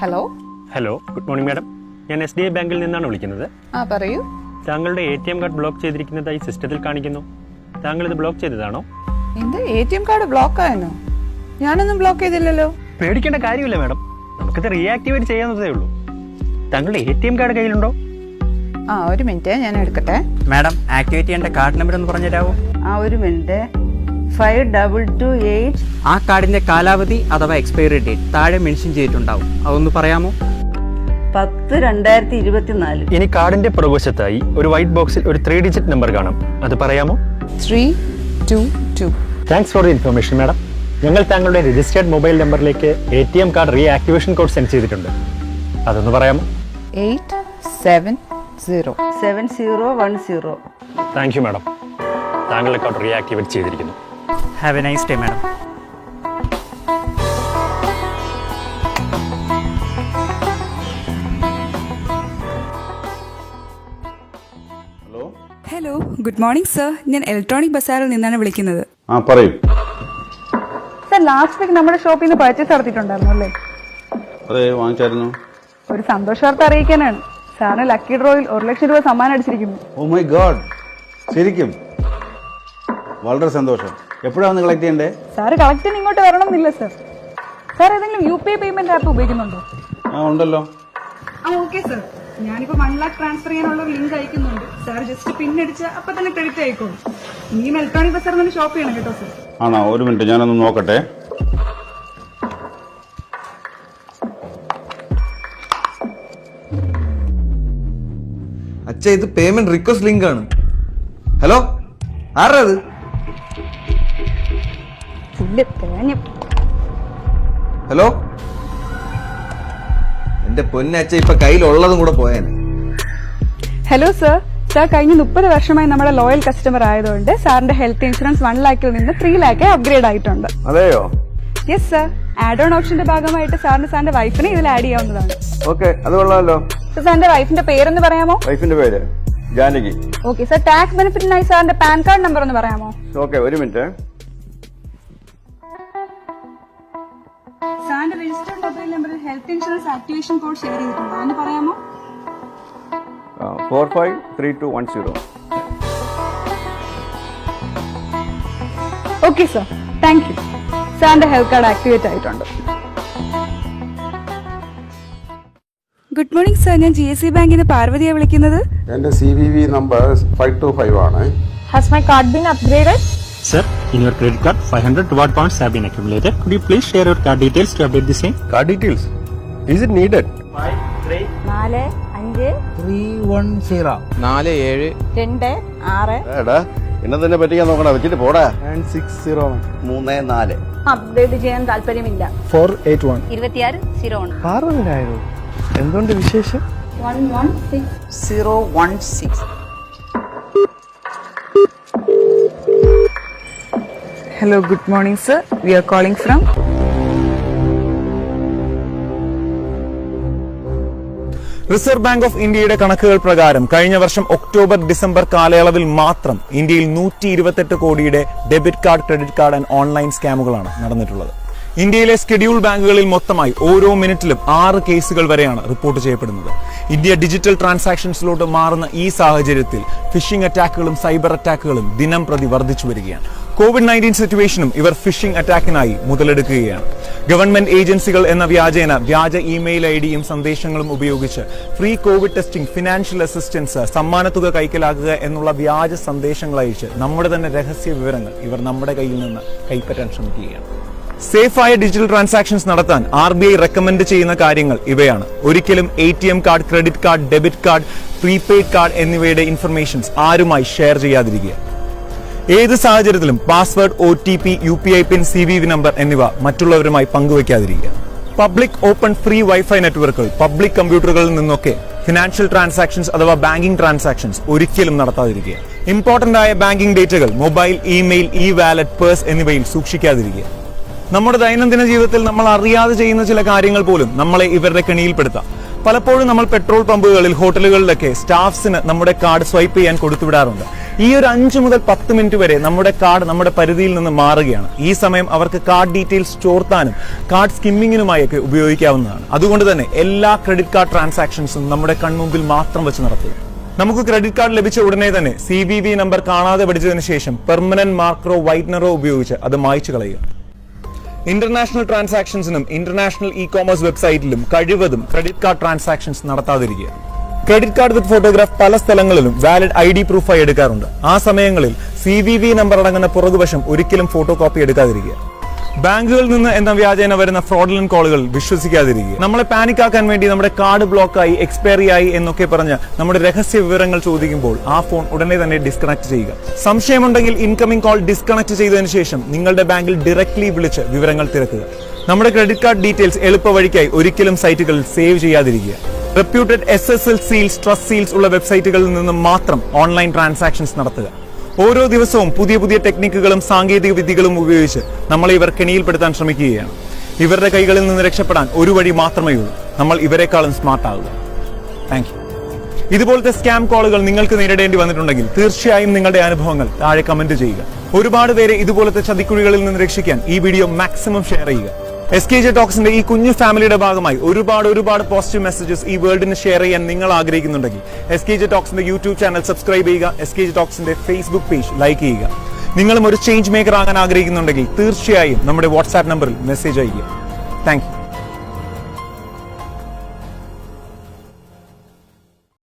Hello hello good morning madam ഞാൻ S D I ബാങ്കിൽ നിന്നാണ് വിളിക്കുന്നത്. ആ പറയൂ. താങ്കളുടെ A T M card block ചെയ്തിരിക്കുന്നതായി സിസ്റ്റത്തിൽ കാണിക്കുന്നു. താങ്കൾ ഇത് ബ്ലോക്ക് ചെയ്തതാണോ? എന്ത് A T M card block ആയെന്നോ? ഞാനൊന്നും ബ്ലോക്ക് ചെയ്തില്ലല്ലോ. പേടിക്കേണ്ട കാര്യമില്ല മാഡം നമുക്കിത് റീആക്ടിവേറ്റ് ചെയ്യാവുന്നതേ ഉള്ളൂ. താങ്കളുടെ എ ടി എം കാർഡ് കയ്യിലുണ്ടോ? ആ ഒരു മിനിറ്റ് ഞാൻ എടുക്കട്ടെ. മാഡം ആക്ടിവേറ്റ് ചെയ്യേണ്ട കാർഡ് നമ്പർ ഒന്ന് പറഞ്ഞു തരാമോ ആ ഒരു minute five double two eight ആ കാർഡിന്റെ കാലാവധി അഥവാ എക്സ്പയറി ഡേറ്റ് താഴെ മെൻഷൻ ചെയ്തിട്ടുണ്ടാവും. അതൊന്ന് പറയാമോ? പത്ത് രണ്ടായിരത്തി ഇരുപത്തിനാല്. ഇനി കാർഡിന്റെ പുറകുവശത്തായി ഒരു വൈറ്റ് ബോക്സിൽ ഒരു ത്രീ ഡിജിറ്റ് നമ്പർ കാണാം. അത് പറയാമോ? Three two two thanks for the information madam ഞങ്ങൾ താങ്കളുടെ രജിസ്റ്റേർഡ് മൊബൈൽ നമ്പറിലേക്ക് A T M card reactivation code send ചെയ്തിട്ടുണ്ട്. അതൊന്ന് പറയാമോ? Eight seven zero seven zero one zero thank you madam താങ്കളുടെ കാർഡ് റീആക്ടിവേറ്റ് ചെയ്തിരിക്കുന്നു. Have a nice day madam hello good morning sir ഞാൻ electronic ബസാറിൽ നിന്നാണ് വിളിക്കുന്നത്. ആ പറയൂ. സർ ലാസ്റ്റ് വീക്ക് നമ്മുടെ ഷോപ്പിൽ നിന്ന് പർച്ചേസ് നടത്തിയിട്ടുണ്ടായിരുന്നു അല്ലേ? അതെ വാങ്ങിച്ചായിരുന്നു. ഒരു സന്തോഷ വാർത്ത അറിയിക്കാനാണ്. സാറിന് ലക്കി ഡ്രോയിൽ ഒരു ലക്ഷം രൂപ സമ്മാനം അടിച്ചിരിക്കുന്നു. ഓ മൈ ഗോഡ് ശരിക്കും. വളരെ സന്തോഷം. എപ്പോഴാണ് വന്ന് കളക്ട് ചെയ്യണ്ടേ? സാറ് കളക്റ്റിന് ഇങ്ങോട്ട് വരണമെന്നില്ല സർ സാർ ഏതെങ്കിലും U P I payment app ഉപയോഗിക്കുന്നുണ്ടോ? ആ ഉണ്ടല്ലോ. ആ ഓക്കെ സർ ഞാനിപ്പോ വൺ ലാക്ക് ട്രാൻസ്ഫർ ചെയ്യാനുള്ള ഒരു ലിങ്ക് അയക്കുന്നുണ്ട്. സാർ ജസ്റ്റ് പിൻ പിന്നടിച്ച് അപ്പൊ തന്നെ ക്രെഡിറ്റ് ആയിക്കോളും ഇനിയും ഇലക്ട്രോണിക് ബസാർ തന്നെ ഷോപ്പ് ചെയ്യണം കേട്ടോ സർ ആണോ? ഒരു മിനിറ്റ് ഞാനൊന്ന് നോക്കട്ടെ. അച്ഛ ഇത് പേയ്മെന്റ് റിക്വസ്റ്റ് ലിങ്ക് ആണ്. ഹലോ ആരാ അത് തേഞ്ഞു ഹലോ എന്റെ പൊന്നച്ച ഇപ്പൊ കയ്യിലുള്ളതും കൂടെ പോയാൽ ഹലോ സർ സാർ കഴിഞ്ഞ മുപ്പത് വർഷമായി നമ്മുടെ ലോയൽ കസ്റ്റമർ ആയതുകൊണ്ട് സാറിന്റെ ഹെൽത്ത് ഇൻഷുറൻസ് വൺ ലാക്കിൽ നിന്ന് ത്രീ ലാക്ക് അപ്ഗ്രേഡ് ആയിട്ടുണ്ട്. അതെയോ? യെസ് സർ ആഡ് ഓൺ ഓപ്ഷന്റെ ഭാഗമായിട്ട് സാറിന് സാറിന്റെ വൈഫിനെ ഇതിൽ ആഡ് ചെയ്യാവുന്നതാണ്. ഓക്കെ അത് കൊള്ളാമല്ലോ സർ സാറിന്റെ വൈഫിന്റെ പേരൊന്ന് പറയാമോ? വൈഫിന്റെ പേര്? ജാനകി. ഓക്കെ സർ ടാക്സ് ബെനിഫിറ്റിനായി സാറിന്റെ പാൻ കാർഡ് നമ്പർ ഒന്ന് പറയാമോ? ഓക്കെ ഒരു മിനിറ്റ് സാറിന്റെ രജിസ്റ്റേർഡ് മൊബൈൽ നമ്പറിൽ health insurance activation code share ചെയ്തിട്ടുണ്ട്. അതിന് പറയാമോ? Four five three two one zero okay sir thank you സാറിന്റെ ഹെൽത്ത് കാർഡ് ആക്ടിവേറ്റ് ആയിട്ടുണ്ട്. ഗുഡ് മോർണിംഗ് സാർ ഞാൻ ജി എസ് സി ബാങ്കിന് പാർവതിയാണ് വിളിക്കുന്നത്. എന്റെ C V V number five two five ആണ്. Has my card been upgraded Sir, in your credit card, 500 reward points have been accumulated. Could you please share your card details to update the same? Card details is it needed നാല് അഞ്ച് നാല് ഏഴ് രണ്ട് ആറ്. എടാ എന്നെ തന്നെ പറ്റിക്കാൻ നോക്കണ വെച്ചിട്ട് പോടാ. സിക്സ് സീറോ മൂന്ന് നാല്. അപ്ഡേറ്റ് ചെയ്യാൻ താല്പര്യമില്ല. ഫോർ എയ്റ്റ് വൺ ഇരുപത്തിയാറ് സീറോ വൺ പാർവതിനായിരുന്നു എന്തുകൊണ്ട് വിശേഷം? One one six zero one six hello good morning sir we are calling from reserve bank of ഇന്ത്യയുടെ കണക്കുകൾ പ്രകാരം കഴിഞ്ഞ വർഷം ഒക്ടോബർ ഡിസംബർ കാലയളവിൽ മാത്രം ഇന്ത്യയിൽ നൂറ്റി ഇരുപത്തെട്ട് കോടിയുടെ debit card credit card and online സ്കാമുകളാണ് നടന്നിട്ടുള്ളത്. ഇന്ത്യയിലെ സ്കെഡ്യൂൾ ബാങ്കുകളിൽ മൊത്തമായി ഓരോ മിനിറ്റിലും ആറ് കേസുകൾ വരെയാണ് റിപ്പോർട്ട് ചെയ്യപ്പെടുന്നത്. ഇന്ത്യ ഡിജിറ്റൽ ട്രാൻസാക്ഷൻസിലോട്ട് മാറുന്ന ഈ സാഹചര്യത്തിൽ ഫിഷിംഗ് അറ്റാക്കുകളും സൈബർ അറ്റാക്കുകളും ദിനം പ്രതി വർദ്ധിച്ചു വരികയാണ്. കോവിഡ് നയന്റീൻ സിറ്റുവേഷനും ഇവർ ഫിഷിംഗ് അറ്റാക്കിനായി മുതലെടുക്കുകയാണ്. ഗവൺമെന്റ് ഏജൻസികൾ എന്ന വ്യാജേന വ്യാജ ഇമെയിൽ ഐ ഡിയും സന്ദേശങ്ങളും ഉപയോഗിച്ച് free covid testing financial assistance സമ്മാനത്തുക കൈക്കലാക്കുക എന്നുള്ള വ്യാജ സന്ദേശങ്ങൾ അയച്ച് നമ്മുടെ തന്നെ രഹസ്യ വിവരങ്ങൾ ഇവർ നമ്മുടെ കയ്യിൽ നിന്ന് കൈപ്പറ്റാൻ ശ്രമിക്കുകയാണ്. സേഫായ ഡിജിറ്റൽ ട്രാൻസാക്ഷൻസ് നടത്താൻ ആർ ബി ഐ റെക്കമെൻഡ് ചെയ്യുന്ന കാര്യങ്ങൾ ഇവയാണ്. ഒരിക്കലും A T M card credit card debit card prepaid card എന്നിവയുടെ ഇൻഫർമേഷൻസ് ആരുമായി ഷെയർ ചെയ്യാതിരിക്കുക. ഏത് സാഹചര്യത്തിലും password O T P U P I pin C V number എന്നിവ മറ്റുള്ളവരുമായി പങ്കുവയ്ക്കാതിരിക്കുക പബ്ലിക് ഓപ്പൺ ഫ്രീ വൈഫൈ നെറ്റ്വർക്കുകൾ പബ്ലിക് കമ്പ്യൂട്ടറുകളിൽ നിന്നൊക്കെ ഫിനാൻഷ്യൽ ട്രാൻസാക്ഷൻസ് അഥവാ ബാങ്കിംഗ് ട്രാൻസാക്ഷൻസ് ഒരിക്കലും നടത്താതിരിക്കുക. ഇമ്പോർട്ടന്റ് ആയ banking ഡേറ്റകൾ mobile email e wallet purse എന്നിവയിൽ സൂക്ഷിക്കാതിരിക്കുക. നമ്മുടെ ദൈനംദിന ജീവിതത്തിൽ നമ്മൾ അറിയാതെ ചെയ്യുന്ന ചില കാര്യങ്ങൾ പോലും നമ്മളെ ഇവരുടെ കെണിയിൽപ്പെടുത്താം. പലപ്പോഴും നമ്മൾ പെട്രോൾ പമ്പുകളിൽ ഹോട്ടലുകളിലൊക്കെ സ്റ്റാഫ്സിന് നമ്മുടെ കാർഡ് സ്വൈപ്പ് ചെയ്യാൻ കൊടുത്തുവിടാറുണ്ട്. ഈ ഒരു അഞ്ച് മുതൽ പത്ത് മിനിറ്റ് വരെ നമ്മുടെ കാർഡ് നമ്മുടെ പരിധിയിൽ നിന്ന് മാറുകയാണ്. ഈ സമയം അവർക്ക് കാർഡ് ഡീറ്റെയിൽസ് ചോർത്താനും കാർഡ് സ്കിമ്മിങ്ങിനുമായൊക്കെ ഉപയോഗിക്കാവുന്നതാണ്. അതുകൊണ്ട് തന്നെ എല്ലാ ക്രെഡിറ്റ് കാർഡ് ട്രാൻസാക്ഷൻസും നമ്മുടെ കൺമുമ്പിൽ മാത്രം വെച്ച് നടത്തുക. നമുക്ക് ക്രെഡിറ്റ് കാർഡ് ലഭിച്ച ഉടനെ തന്നെ സി വി വി നമ്പർ കാണാതെ പഠിച്ചതിന് ശേഷം പെർമനന്റ് മാർക്കറോ വൈറ്റ്നറോ ഉപയോഗിച്ച് അത് മായ്ച്ചു കളയുക. ഇന്റർനാഷണൽ ട്രാൻസാക്ഷൻസിനും ഇന്റർനാഷണൽ ഇ കോമേഴ്സ് വെബ്സൈറ്റിലും കഴിവതും ക്രെഡിറ്റ് കാർഡ് ട്രാൻസാക്ഷൻസ് നടത്താതിരിക്കുക. ക്രെഡിറ്റ് കാർഡ് വിത്ത് ഫോട്ടോഗ്രാഫ് പല സ്ഥലങ്ങളിലും വാലിഡ് ഐ ഡി പ്രൂഫായി എടുക്കാറുണ്ട്. ആ സമയങ്ങളിൽ സി വി വി നമ്പർ അടങ്ങുന്ന പുറകുവശം ഒരിക്കലും ഫോട്ടോ കോപ്പി എടുക്കാതിരിക്കുക. ബാങ്കുകളിൽ നിന്ന് എന്ന വ്യാജേന വരുന്ന ഫ്രോഡലൻ കോളുകൾ വിശ്വസിക്കാതിരിക്കുക. നമ്മളെ പാനിക് ആക്കാൻ വേണ്ടി നമ്മുടെ കാർഡ് ബ്ലോക്കായി എക്സ്പയറി ആയി എന്നൊക്കെ പറഞ്ഞ് നമ്മുടെ രഹസ്യ വിവരങ്ങൾ ചോദിക്കുമ്പോൾ ആ ഫോൺ ഉടനെ തന്നെ ഡിസ്കണക്ട് ചെയ്യുക. സംശയമുണ്ടെങ്കിൽ ഇൻകമിംഗ് കോൾ ഡിസ്കണക്ട് ചെയ്തതിന് ശേഷം നിങ്ങളുടെ ബാങ്കിൽ ഡയറക്ട്ലി വിളിച്ച് വിവരങ്ങൾ തിരക്കുക. നമ്മുടെ ക്രെഡിറ്റ് കാർഡ് ഡീറ്റെയിൽസ് എളുപ്പ വഴിക്കായി ഒരിക്കലും സൈറ്റുകളിൽ സേവ് ചെയ്യാതിരിക്കുക. Reputed S S L seals trust seals ഉള്ള വെബ്സൈറ്റുകളിൽ നിന്ന് മാത്രം ഓൺലൈൻ ട്രാൻസാക്ഷൻസ് നടത്തുക. ഓരോ ദിവസവും പുതിയ പുതിയ ടെക്നിക്കുകളും സാങ്കേതിക വിദ്യകളും ഉപയോഗിച്ച് നമ്മളെ ഇവർ കെണിയിൽപ്പെടുത്താൻ ശ്രമിക്കുകയാണ്. ഇവരുടെ കൈകളിൽ നിന്ന് രക്ഷപ്പെടാൻ ഒരു വഴി മാത്രമേ ഉള്ളൂ. നമ്മൾ ഇവരെക്കാളും സ്മാർട്ട് ആകുക താങ്ക് യു ഇതുപോലത്തെ സ്കാം കോളുകൾ നിങ്ങൾക്ക് നേരിടേണ്ടി വന്നിട്ടുണ്ടെങ്കിൽ തീർച്ചയായും നിങ്ങളുടെ അനുഭവങ്ങൾ താഴെ കമന്റ് ചെയ്യുക. ഒരുപാട് പേരെ ഇതുപോലത്തെ ചതിക്കുഴികളിൽ നിന്ന് രക്ഷിക്കാൻ ഈ വീഡിയോ മാക്സിമം ഷെയർ ചെയ്യുക. എസ് കെ ജെ ടോക്സിന്റെ ഈ കുഞ്ഞു ഫാമിലിയുടെ ഭാഗമായി ഒരുപാട് ഒരുപാട് പോസിറ്റീവ് മെസ്സേജസ് ഈ വേൾഡിന് ഷെയർ ചെയ്യാൻ നിങ്ങൾ ആഗ്രഹിക്കുന്നുണ്ടെങ്കിൽ എസ് കെ ജെ ടോക്സിന്റെ യൂട്യൂബ് ചാനൽ സബ്സ്ക്രൈബ് ചെയ്യുക എസ് കെ ജെ ടോക്സിന്റെ ഫേസ്ബുക്ക് പേജ് ലൈക്ക് ചെയ്യുക. നിങ്ങളും ഒരു ചേഞ്ച് മേക്കർ ആകാൻ ആഗ്രഹിക്കുന്നുണ്ടെങ്കിൽ തീർച്ചയായും നമ്മുടെ വാട്സ്ആപ്പ് നമ്പറിൽ മെസ്സേജ് അയയ്ക്കുക. താങ്ക്